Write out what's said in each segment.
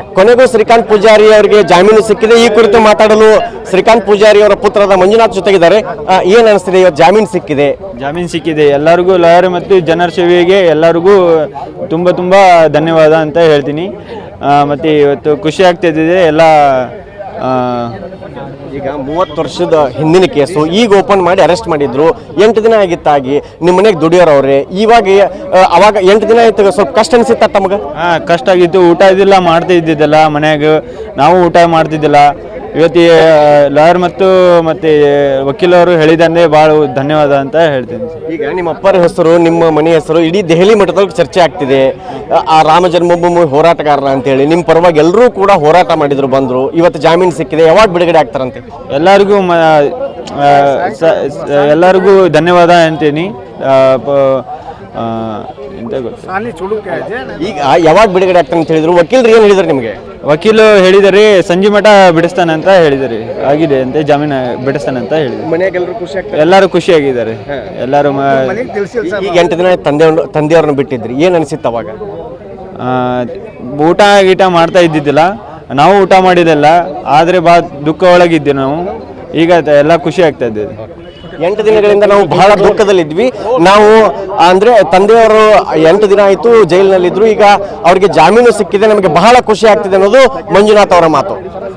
ಕೊನೆಗೂ ಶ್ರೀಕಾಂತ್ ಪೂಜಾರಿ ಅವರಿಗೆ ಜಾಮೀನು ಸಿಕ್ಕಿದೆ. ಈ ಕುರಿತು ಮಾತಾಡಲು ಶ್ರೀಕಾಂತ್ ಪೂಜಾರಿ ಅವರ ಪುತ್ರದ ಮಂಜುನಾಥ್ ಜೊತೆಗಿದ್ದಾರೆ. ಏನ್ ಅನಿಸ್ತಿದೆ? ಇವತ್ತು ಜಾಮೀನು ಸಿಕ್ಕಿದೆ. ಜಾಮೀನು ಸಿಕ್ಕಿದೆ. ಎಲ್ಲರಿಗೂ ಲಾಯರ್ ಮತ್ತು ಜನರ ಸೇವೆಗೆ ಎಲ್ಲರಿಗೂ ತುಂಬ ತುಂಬ ಧನ್ಯವಾದ ಅಂತ ಹೇಳ್ತೀನಿ. ಮತ್ತೆ ಇವತ್ತು ಖುಷಿ ಆಗ್ತಿದೆ ಎಲ್ಲ ಈಗ ಮೂವತ್ತು ವರ್ಷದ ಹಿಂದಿನ ಕೇಸು ಈಗ ಓಪನ್ ಮಾಡಿ ಅರೆಸ್ಟ್ ಮಾಡಿದ್ರು. ಎಂಟು ದಿನ ಆಗಿತ್ತಾಗಿ ನಿಮ್ಮ ಮನೆಗೆ ದುಡಿಯೋರವ್ರೆ ಇವಾಗ ಅವಾಗ ಎಂಟು ದಿನ ಆಯ್ತು ಸ್ವಲ್ಪ ಕಷ್ಟ ಅನಿಸುತ್ತ ತಮಗೆ? ಹಾಂ, ಕಷ್ಟ ಆಗಿತ್ತು. ಊಟ ಇದಿಲ್ಲ ಮಾಡ್ತಾ ಇದ್ದಿದ್ದಲ್ಲ ಮನೆಯಾಗ. ನಾವು ಊಟ ಮಾಡ್ತಿದ್ದಿಲ್ಲ. ಇವತ್ತು ಲಾಯರ್ ಮತ್ತು ಮತ್ತೆ ವಕೀಲರು ಹೇಳಿದಂದೆ ಭಾಳ ಧನ್ಯವಾದ ಅಂತ ಹೇಳ್ತೀನಿ. ಈಗ ನಿಮ್ಮ ಅಪ್ಪರ ಹೆಸರು ನಿಮ್ಮ ಮನೆ ಹೆಸರು ಇಡೀ ದೆಹಲಿ ಮಟ್ಟದಲ್ಲಿ ಚರ್ಚೆ ಆಗ್ತಿದೆ. ಆ- ರಾಮ ಜನ್ಮಭೂಮಿ ಹೋರಾಟಗಾರರ ಅಂತೇಳಿ ನಿಮ್ಮ ಪರವಾಗಿ ಎಲ್ಲರೂ ಕೂಡ ಹೋರಾಟ ಮಾಡಿದ್ರು ಬಂದ್ರು. ಇವತ್ತು ಜಾಮೀನು ಸಿಕ್ಕಿದೆ ಯಾವಾಗ ಬಿಡುಗಡೆ ಆಗ್ತಾರಂತೆ ಎಲ್ಲರಿಗೂ ಮ ಸ- ಸ- ಎಲ್ಲರಿಗೂ ಧನ್ಯವಾದ ಅಂತೀನಿ. ಎಂತ ಗೊತ್ತು. ಈಗ ಯಾವಾಗ ಬಿಡುಗಡೆ ಆಗ್ತಾರೆ ಅಂತ ಹೇಳಿದ್ರು? ವಕೀಲರು ಏನು ಹೇಳಿದ್ರು ನಿಮಗೆ? ವಕೀಲು ಹೇಳಿದರೆ ಸಂಜೆ ಮಠ ಬಿಡಿಸ್ತಾನೆ ಅಂತ ಹೇಳಿದರಿ. ಆಗಿದೆ ಅಂತ ಜಾಮೀನು ಬಿಡಿಸ್ತಾನೆ ಅಂತ ಹೇಳಿದ್ದಾರೆ ಎಲ್ಲಾರು ಖುಷಿ ಆಗ್ತಾರೆ? ಎಲ್ಲರೂ ಖುಷಿಯಾಗಿದ್ದಾರೆ. ಎಲ್ಲರೂ ಮ- ಈಗ ಎಂಟು ದಿನ ತಂದೆ ತಂದೆಯವ್ರನ್ನ ಬಿಟ್ಟಿದ್ರಿ. ಏನು ಅನಿಸಿತ್ತು ಅವಾಗ? ಆ, ಊಟ ಗೀಟ ಮಾಡ್ತಾ ಇದ್ದಿದ್ದಿಲ್ಲ. ನಾವು ಊಟ ಮಾಡಿದ್ದಲ್ಲ ಆದರೆ ಬಾ ದುಃಖ ಒಳಗಿದ್ದೆ ನಾವು. ಈಗ ತ- ಎಲ್ಲ ಖುಷಿ ಆಗ್ತಾ ಇದ್ದೇವೆ ಎಂಟು ದಿನಗಳಿಂದ ನಾವು ಬಹಳ ದುಃಖದಲ್ಲಿದ್ವಿ. ನಾವು, ಅಂದ್ರೆ, ತಂದೆಯವರು ಎಂಟು ದಿನ ಆಯಿತು ಜೈಲಿನಲ್ಲಿದ್ರು. ಈಗ ಅವರಿಗೆ ಜಾಮೀನು ಸಿಕ್ಕಿದೆ, ನಮಗೆ ಬಹಳ ಖುಷಿ ಆಗ್ತಿದೆ ಅನ್ನೋದು ಮಂಜುನಾಥ್ ಅವರ ಮಾತು.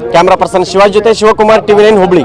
ಕ್ಯಾಮ್ರಾ ಪರ್ಸನ್ ಶಿವಾಜ್ ಜೊತೆ ಶಿವಕುಮಾರ್, ಟಿವಿ ನೈನ್ ಹುಬ್ಳಿ.